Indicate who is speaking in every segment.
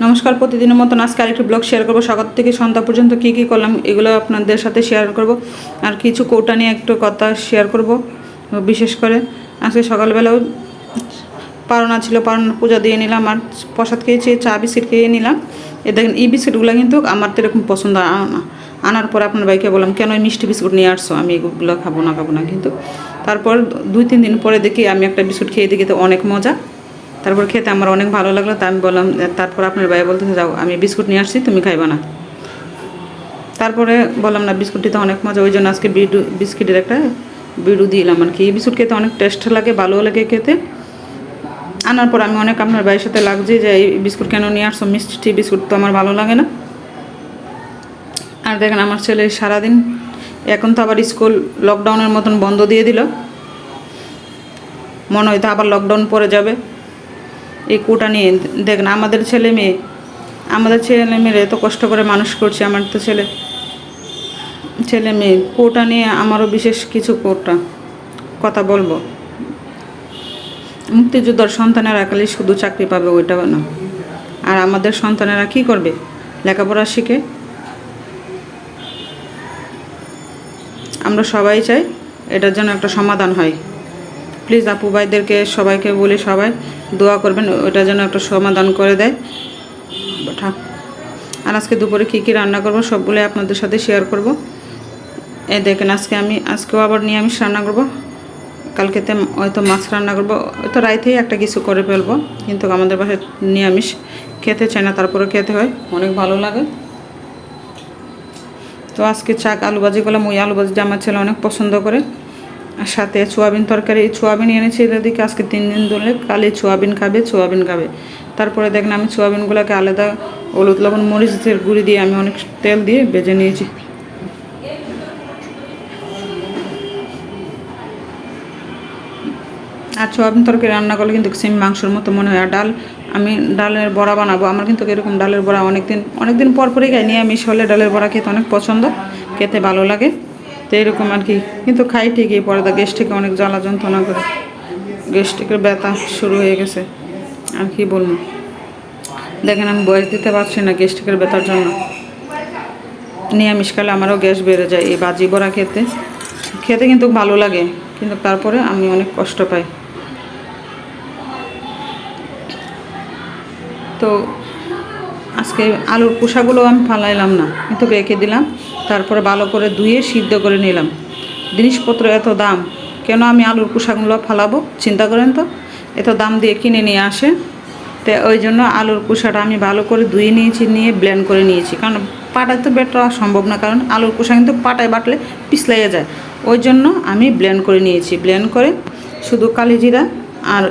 Speaker 1: নমস্কার, প্রতিদিনের মতন আজকে আরেকটি ব্লগ শেয়ার করব। সকাল থেকে সন্ধ্যা পর্যন্ত কী কী করলাম, এগুলো আপনাদের সাথে শেয়ার করব। আর কিছু কৌটা নিয়ে একটু কথা শেয়ার করব, বিশেষ করে আজকে সকালবেলাও পারনা ছিল পারনা পূজা দিয়ে নিলাম, আর প্রসাদ খেয়েছি, চা, বিস্কিট খেয়ে নিলাম। এ দেখেন, এই বিস্কিটগুলো কিন্তু আমার তো এরকম পছন্দ আ- আনার পর আপনার বাইকে বললাম, কেন এই মিষ্টি বিস্কুট নিয়ে আসছো? আমি এগুলো খাব না খাব না। কিন্তু তারপর দুই তিন দিন পরে দেখি আমি একটা বিস্কুট খেয়ে দেখি, তো অনেক মজা। তারপর খেতে আমার অনেক ভালো লাগল, তা আমি বললাম, তারপর আপনার ভাই বলতেছে, যাও, আমি বিস্কুট নিয়ে আসছি, তুমি খাইবা না। তারপরে বললাম, না বিস্কুটটি তো অনেক মজা। ওই জন্য আজকে বিডু, বিস্কিটের একটা বিডু দিলাম আর কি। এই বিস্কুট খেতে অনেক টেস্ট লাগে ভালো লাগে খেতে। আনার পর আমি অনেক আপনার ভাইয়ের সাথে লাগছি যে, এই বিস্কুট কেন নিয়ে আসছো? মিষ্টি বিস্কুট তো আমার ভালো লাগে না। আর দেখেন, আমার ছেলে সারাদিন এখন তো আবার স্কুল লকডাউনের মতন বন্ধ দিয়ে দিল। মনে হয় তো আবার লকডাউন পরে যাবে। এই কোটা নিয়ে। দেখ না আমাদের ছেলে মেয়ে, আমাদের ছেলে মেয়েরা এত কষ্ট করে মানুষ করছে, আমার তো ছেলে ছেলে মেয়ে, কোটা নিয়ে আমারও বিশেষ কিছু কোটা, কথা বলব। মুক্তিযোদ্ধার সন্তানেরা খালি শুধু চাকরি পাবে ওইটা না। আর আমাদের সন্তানেরা কি করবে? লেখাপড়া শিখে? আমরা সবাই চাই এটার জন্য একটা সমাধান হয়। প্লিজ আপু ভাইদেরকে সবাইকে বলি সবাই দোয়া করবেন, ওটা যেন একটা সমাধান করে দেয়। ঠাক- আর আজকে দুপুরে কী কী রান্না করব সবগুলোই আপনাদের সাথে শেয়ার করব। এ দেখেন আজকে আমি, আজকেও আবার নিরামিষ রান্না করব। কালকেতে হয়তো মাছ রান্না করব। হয়তো রাইতেই একটা কিছু করে ফেলব। কিন্তু আমাদের বাসায় নিরামিষ। খেতে চায় না, তারপরে খেতে হয়। অনেক ভালো লাগে। তো আজকে চাক আলু ভাজি করলাম। ওই আলু ভাজিটা আমার ছেলে অনেক পছন্দ করে। আর সাথে সোয়াবিন তরকারি সোয়াবিন এনেছি এদিকে, আজকে তিন দিন ধরে কালি সোয়াবিন খাবে সোয়াবিন খাবে। তারপরে দেখেন আমি সোয়াবিনগুলোকে আলাদা হলুদ, লবণ, মরিচের গুঁড়ি দিয়ে আমি অনেক তেল দিয়ে বেজে নিয়েছি। আর সোয়াবিন তরকারি রান্না করলে কিন্তু সেম মাংসের মতো মনে হয়। আর ডাল, আমি ডালের বড়া বানাবো। আমার কিন্তু এরকম ডালের বড়া অনেকদিন অনেকদিন পর পরেই খাই নিরামিষ হলে ডালের বড়া খেতে অনেক পছন্দ। খেতে ভালো লাগে। তো এরকম আর কি। কিন্তু খাই ঠিকই, পরে তো গ্যাস্ট্রিকে অনেক জ্বালা যন্ত্রণা করে। গ্যাস্ট্রিকের ব্যথা শুরু হয়ে গেছে, আর কি বলব। দেখেন, আমি বয়স দিতে পারছি না গ্যাস্ট্রিকের ব্যথার জন্য। নিরামিষ খেলে আমারও গ্যাস বেড়ে যায় এই বাজি বড়া খেতে। খেতে কিন্তু ভালো লাগে, কিন্তু তারপরে আমি অনেক কষ্ট পাই। তো আজকে আলুর কুসাগুলো আমি ফালাইলাম না কিন্তু রেখে দিলাম। তারপরে ভালো করে ধুয়ে সিদ্ধ করে নিলাম। জিনিসপত্র এত দাম, কেন আমি আলুর কুসাগুলো ফালাবো? চিন্তা করেন তো। এত দাম দিয়ে কিনে নিয়ে আসে। তো ওই জন্য আলুর কুসাটা আমি ভালো করে ধুয়ে নিয়েছি, নিয়ে ব্লেন্ড করে নিয়েছি। কারণ পাটায় তো বেটা সম্ভব না, কারণ আলুর কুসা কিন্তু পাটায় বাটলে পিছলাইয়ে যায়। ওই জন্য আমি ব্লেন্ড করে নিয়েছি। ব্লেন্ড করে শুধু কালি জিরা আর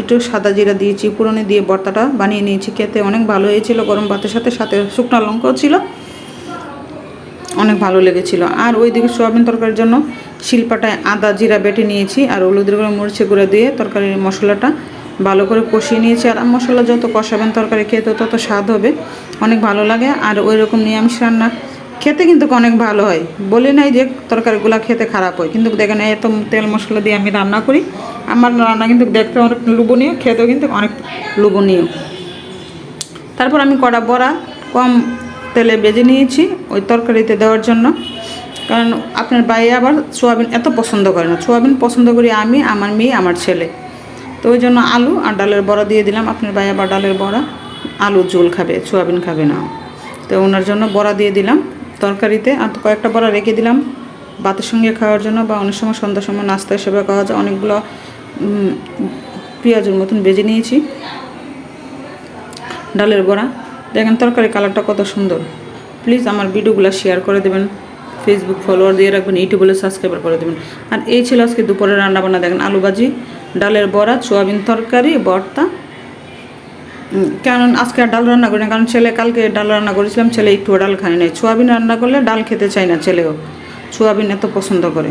Speaker 1: একটু সাদা জিরা দিয়েছি, পুরনে দিয়ে ভর্তাটা বানিয়ে নিয়েছি। খেতে অনেক ভালো হয়েছিল, গরম ভাতের সাথে সাথে শুকনো লঙ্কাও ছিল। অনেক ভালো লেগেছিল। আর ওইদিকে সোয়াবিন তরকারির জন্য শিলপাটায় আদা, জিরা বেটে নিয়েছি আর হলুদের গুঁড়ো মরিচে গুঁড়ো দিয়ে তরকারির মশলাটা ভালো করে কষিয়ে নিয়েছি। আর মশলা যত কষাবেন তরকারি খেতে তত স্বাদ হবে। অনেক ভালো লাগে আর ওই রকম নিরামিষ রান্না খেতে কিন্তু অনেক ভালো হয়। বলি নাই যে তরকারিগুলো খেতে খারাপ হয়, কিন্তু দেখেন এত তেল মশলা দিয়ে আমি রান্না করি, আমার রান্না কিন্তু দেখতে অনেক লোভনীয়, খেতেও কিন্তু অনেক লোভনীয়। তারপর আমি কড়া বড়া, কম তেলে বেজে নিয়েছি ওই তরকারিতে দেওয়ার জন্য। কারণ আপনার বাইরে আবার সোয়াবিন এত পছন্দ করে না। সোয়াবিন পছন্দ করি আমি, আমার মেয়ে, আমার ছেলে। তো ওই জন্য আলু আর ডালের বড়া দিয়ে দিলাম। আপনার ভাই আবার ডালের বড়া, আলু ঝোল খাবে, সোয়াবিন খাবে না। তো ওনার জন্য বড়া দিয়ে দিলাম তরকারিতে। আর কয়েকটা বড়া রেখে দিলাম ভাতের সঙ্গে খাওয়ার জন্য বা অনেক সময় সন্ধ্যার সময় নাস্তা হিসেবে খাওয়া যায়। অনেকগুলো পেঁয়াজের মতন বেজে নিয়েছি। ডালের বড়া। দেখেন, তরকারি কালারটা কত সুন্দর। প্লিজ আমার ভিডিওগুলো শেয়ার করে দেবেন ফেসবুক ফলোয়ার দিয়ে রাখবেন ইউটিউবে সাবস্ক্রাইবার করে দেবেন। আর এই ছিল আজকে দুপুরে রান্নাবান্না। দেখেন, আলু ভাজি, ডালের বড়া, সোয়াবিন তরকারি বর্তা কারণ আজকে ডাল রান্না করি না, কারণ ছেলে, কালকে ডাল রান্না করেছিলাম, ছেলে একটু ডাল খায় নাই সোয়াবিন রান্না করলে ডাল খেতে চায় না ছেলেও। সোয়াবিন এত পছন্দ করে।